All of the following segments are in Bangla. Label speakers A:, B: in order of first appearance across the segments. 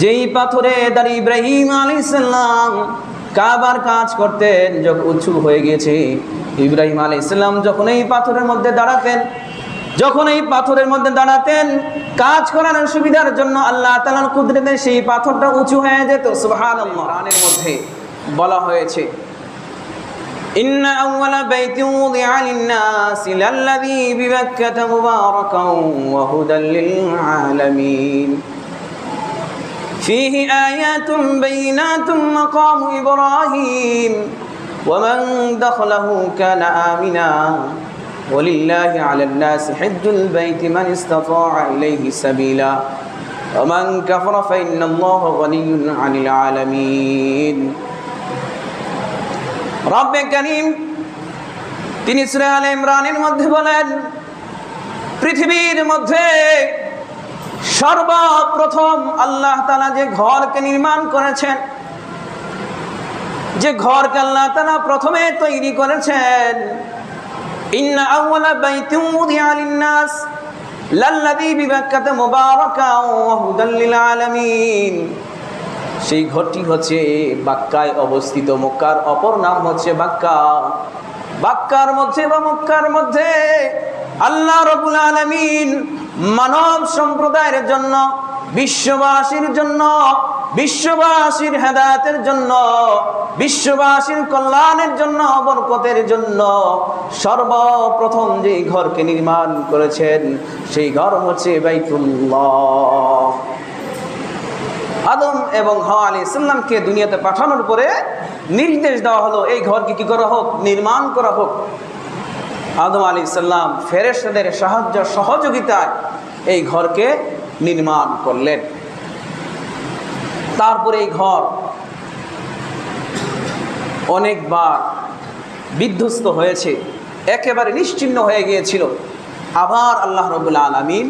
A: যেই পাথরে দাঁড়িয়ে ইব্রাহিম আলী সাল্লাম কাবার কাজ করতেন যখন উঁচু হয়ে গিয়েছে ইব্রাহিম আলী ইসলাম যখন এই পাথরের মধ্যে দাঁড়াতেন যখন এই পাথরের মধ্যে দাঁড়াতেন কাজ করার সুবিধার জন্য আল্লাহ তালার কুদরতে সেই পাথরটা উঁচু হয়ে যেত সুহান রানের মধ্যে বলা হয়েছে إن أول بيت وضع للناس للذي ببكة مباركا وهدى للعالمين فيه آيات بينات مقام إبراهيم ومن دخله كان آمنا ولله على الناس حج البيت من استطاع إليه سبيلا ومن كفر فإن الله غني عن العالمين রব্বে করিম তিনি সূরা আলে ইমরানের মধ্যে বলেন পৃথিবীর মধ্যে সর্বপ্রথম আল্লাহ তালা যে ঘরকে নির্মাণ করেছেন, যে ঘরকে আল্লাহ তালা প্রথমে তৈরি করেছেন সেই ঘরটি হচ্ছে বাক্কায় অবস্থিত, মক্কার অপর নাম হচ্ছে বাক্কা। বাক্কার মধ্যে বা মক্কার মধ্যে আল্লাহ রবুল আলমিন মানব সম্প্রদায়ের জন্য, বিশ্ববাসীর জন্য, বিশ্ববাসীর হেদায়তের জন্য, বিশ্ববাসীর কল্যাণের জন্য, বরকতের জন্য সর্বপ্রথম যে ঘরকে নির্মাণ করেছেন, সেই ঘর হচ্ছে বাইতুল্লাহ। আদম এবং হাওয়া আলী ইসলামকে দুনিয়াতে পাঠানোর পরে নির্দেশ দেওয়া হলো, এই ঘরকে কি করা হোক, নির্মাণ করা হোক। আদম আলী ইসলাম ফেরেস্তাদের সাহায্য সহযোগিতায় এই ঘরকে নির্মাণ করলেন। তারপরে এই ঘর অনেকবার বিধ্বস্ত হয়েছে, একেবারে নিশ্চিন্ন হয়ে গিয়েছিল। আবার আল্লাহ রবুল্লা আলমিন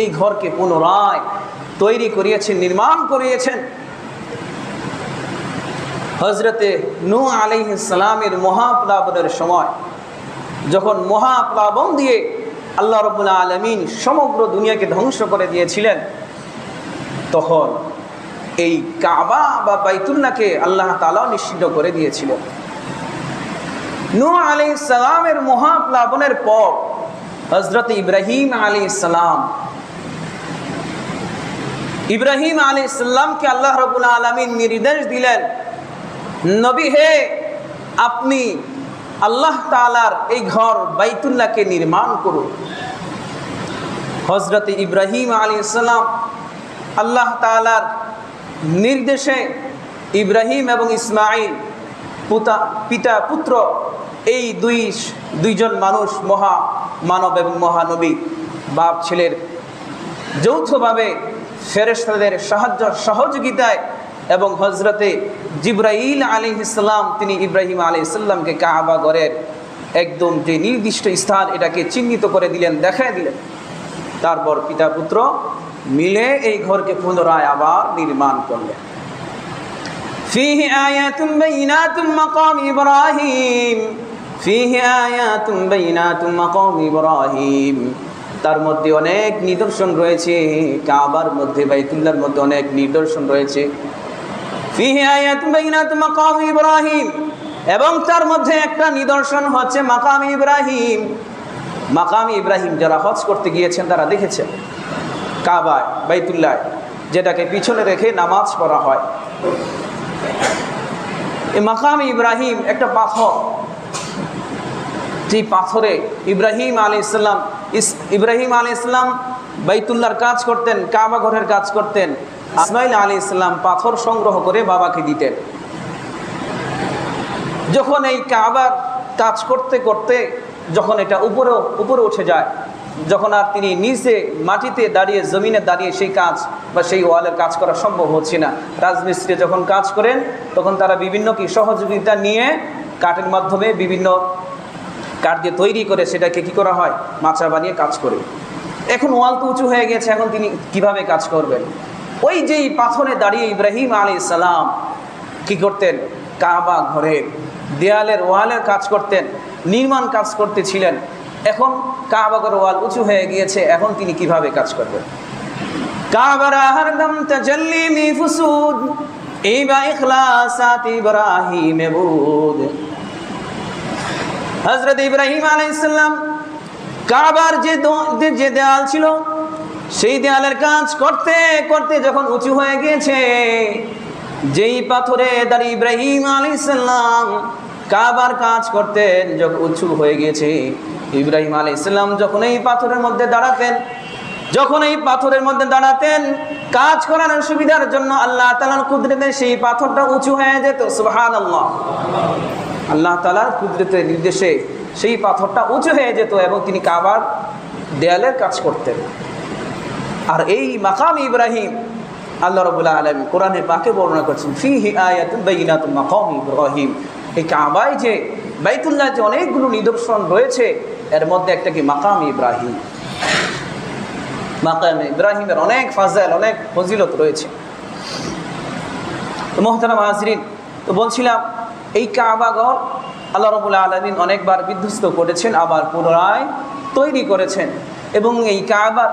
A: এই ঘরকে পুনরায় তৈরি করিয়েছেন, নির্মাণ করিয়েছেন। হজরতে নু আলিহালামের মহাপ্লাবনের সময় যখন মহাপ্লাবন দিয়ে আল্লাহ রবুল্লা আলমিন সমগ্র দুনিয়াকে ধ্বংস করে দিয়েছিলেন, তখন এই কাবা বা বাইতুল্লাহকে আল্লাহ তালা নিশ্চিত করে দিয়েছিলেন নু আলি সালামের মহাপ্লাবনের পর হজরত ইব্রাহিম আলী সালাম, ইব্রাহিম আলী ইসলামকে আল্লাহ রবুল আলমিন নির্দেশ দিলেন, নবী হে, আপনি আল্লাহ তালার এই ঘর বাইতুল্লাহকে নির্মাণ করুন হজরত ইব্রাহিম আলী ইসলাম আল্লাহ তালার নির্দেশে ইব্রাহিম এবং ইসমাইল পুতা, পিতা, পুত্র এই দুই, দুইজন মানুষ মহা মানব এবং মহানবী বাপ ছেলের যৌথভাবে ফেরেস্তাদের সাহায্য সহযোগিতায় এবং হজরতে জিব্রাইল আলী ইসলাম তিনি ইব্রাহিম আলী ইসলামকে কাহাবা ঘরের একদম যে নির্দিষ্ট স্থান এটাকে চিহ্নিত করে দিলেন দেখায় দিলেন তারপর পিতা পুত্র মিলে এই ঘরকে পুনরায় আবার নির্মাণ করলেন فيه آيات بينات مقام إبراهيم فيه آيات بينات مقام إبراهيم তার মধ্যে অনেক নিদর্শন রয়েছে কাবার মধ্যে বাইতুল্লাহর মধ্যে অনেক নিদর্শন রয়েছে ইব্রাহিম। এবং তার মধ্যে একটা নিদর্শন হচ্ছে মাকাম ইব্রাহিম। মাকাম ইব্রাহিম যারা হজ করতে গিয়েছেন, তারা দেখেছেন কাবায়, বাইতুল্লাহ, যেটাকে পিছনে রেখে নামাজ পড়া হয়। এই মাকাম ইব্রাহিম একটা পাথর। যে পাথরে ইব্রাহিম আলী ইসলাম ইব্রাহিম আলী ইসলাম বাইতুল্লাহর কাজ করতেন, কাবা ঘরের কাজ করতেন। ইসমাইল আলী ইসলাম পাথর সংগ্রহ করে বাবাকে দিতেন। যখন এই কাবার কাজ করতে করতে যখন এটা উপরে উপরে উঠে যায়, যখন আর তিনি নিচে মাটিতে দাঁড়িয়ে, জমিনে দাঁড়িয়ে সেই কাজ বা সেই ওয়ালের কাজ করা সম্ভব হচ্ছে না। রাজমিস্ত্রি যখন কাজ করেন, তখন তারা বিভিন্ন কি সহযোগিতা নিয়ে কাঠের মাধ্যমে বিভিন্ন কাঠ দিয়ে তৈরি করে সেটাকে কি করা হয়? মাচা বানিয়ে কাজ করে। এখন ওয়াল তো উঁচু হয়ে গেছে, এখন তিনি কীভাবে কাজ করবেন? ওই যেই পাথরে দাঁড়িয়ে ইব্রাহিম আলী সালাম কি করতেন? কাবা ঘরের দেয়ালের ওয়ালের কাজ করতেন, নির্মাণ কাজ করতেছিলেন। এখন কাবা ঘরের ওয়াল উঁচু হয়ে গিয়েছে, এখন তিনি কীভাবে কাজ করবেন? কাবার হরদম তজল্লি মি ফুসুদ, এই বা ইখলাসাত ইব্রাহিম বুদ। হযরত ইব্রাহিম আলাইহিস সালাম কাবার যে দেয়াল ছিল সেই দেয়ালের কাজ করতে করতে যখন উঁচু হয়ে গিয়েছে, যেই পাথরে দাঁড়িয়ে ইব্রাহিম আলাইহিস সালাম কাবার কাজ করতেন, যখন উঁচু হয়ে গিয়েছে, ইব্রাহিম আলাইহিস সালাম যখন এই পাথরের মধ্যে দাঁড়াতেন, যখন এই পাথরের মধ্যে দাঁড়াতেন, কাজ করার সুবিধার জন্য আল্লাহ তালার কুদরতে সেই পাথরটা উঁচু হয়ে যেত সুবহান আল্লাহ তালার কুদরতের নির্দেশে সেই পাথরটা উঁচু হয়ে যেত এবং তিনি কাবার দেয়ালের কাজ করতেন। আর এই মাকাম ইব্রাহিম আল্লাহ রবুল্লাহ আলম কোরআনে পাকে বর্ণনা করছেন, ফিহি আয়াতুল বাইনাতুল মাকাম ইব্রাহিম। এই কাবায় যে, বাইতুল্লাহ যে অনেকগুলো নিদর্শন রয়েছে, এর মধ্যে একটা কি মাকাম ইব্রাহিম। মাকাম ইব্রাহিমের অনেক ফাজাল অনেক ফজিলত রয়েছে। তো মোহতারাম হাজরিন, তো বলছিলাম, এই কাবাগর আল্লাহ রবুল্লা আলমিন অনেকবার বিধ্বস্ত করেছেন, আবার পুনরায় তৈরি করেছেন। এবং এই কাবার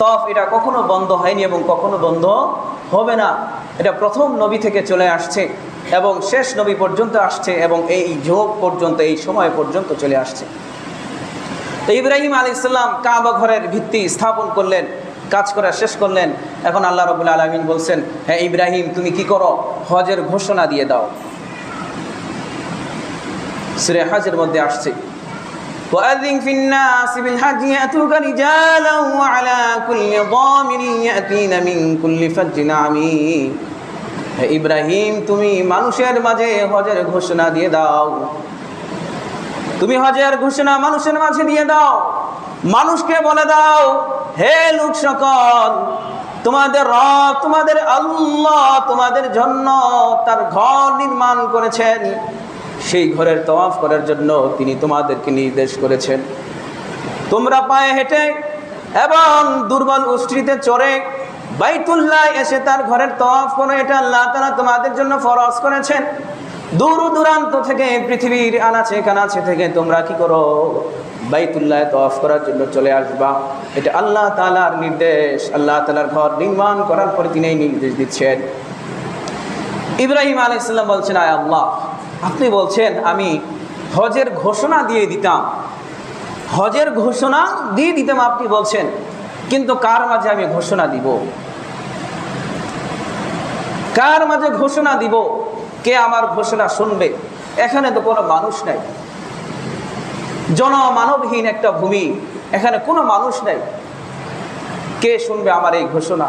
A: তফ এটা কখনো বন্ধ হয়নি এবং কখনো বন্ধ হবে না। এটা প্রথম নবী থেকে চলে আসছে এবং শেষ নবী পর্যন্ত আসছে এবং এই যোগ পর্যন্ত, এই সময় পর্যন্ত চলে আসছে। তো ইব্রাহিম আলী ইসলাম কাবা ঘরের ভিত্তি স্থাপন করলেন, কাজ করা শেষ করলেন। এখন আল্লাহ রবুল্লা আলমিন বলছেন হ্যাঁ ইব্রাহিম, তুমি কি করো? হজের ঘোষণা দিয়ে দাও। সুরে হাজের মধ্যে আসছে। وأذن في الناس بالحج يأتوك رجالا وعلى كل ضامر يأتين من كل فج عميق হে ইব্রাহিম তুমি মানুষের মাঝে হজের ঘোষণা দিয়ে দাও তুমি হজের ঘোষণা মানুষের মাঝে দিয়ে দাও মানুষকে বলে দাও হে লোক সকল তোমাদের রব তোমাদের আল্লাহ তোমাদের জন্য তার ঘর নির্মাণ করেছেন সেই ঘরের তওয়াফ করার জন্য তিনি তোমাদেরকে নির্দেশ করেছেন। তোমরা পায়ে হেঁটে এবং দুর্বল উষ্ট্রিতে চড়ে বাইতুল্লাহ এসে তার ঘরের তওয়াফ করো, এটা আল্লাহ তাআলা তোমাদের জন্য ফরজ করেছেন। দূর দূরান্ত থেকে পৃথিবীর আনাচে কানাচে থেকে তোমরা কি করো? বাইতুল্লাহ তওয়াফ করার জন্য চলে আসবা। এটা আল্লাহ তাআলার নির্দেশ, আল্লাহ তাআলার ঘর নির্মাণ করার পরে তিনি নির্দেশ দিচ্ছেন। ইব্রাহিম আলাইসাল্লাম বলছেন, আয় আল্লাহ আপনি বলছেন, আমি হজের ঘোষণা দিয়ে দিতাম। হজের ঘোষণা দিয়ে দিতাম আপনি বলছেন, কিন্তু কার মাঝে আমি ঘোষণা দিব? কার মাঝে ঘোষণা দিব? কে আমার ঘোষণা শুনবে? এখানে তো কোনো মানুষ নাই। জনমানবহীন একটা ভূমি, এখানে কোনো মানুষ নাই। কে শুনবে আমার এই ঘোষণা?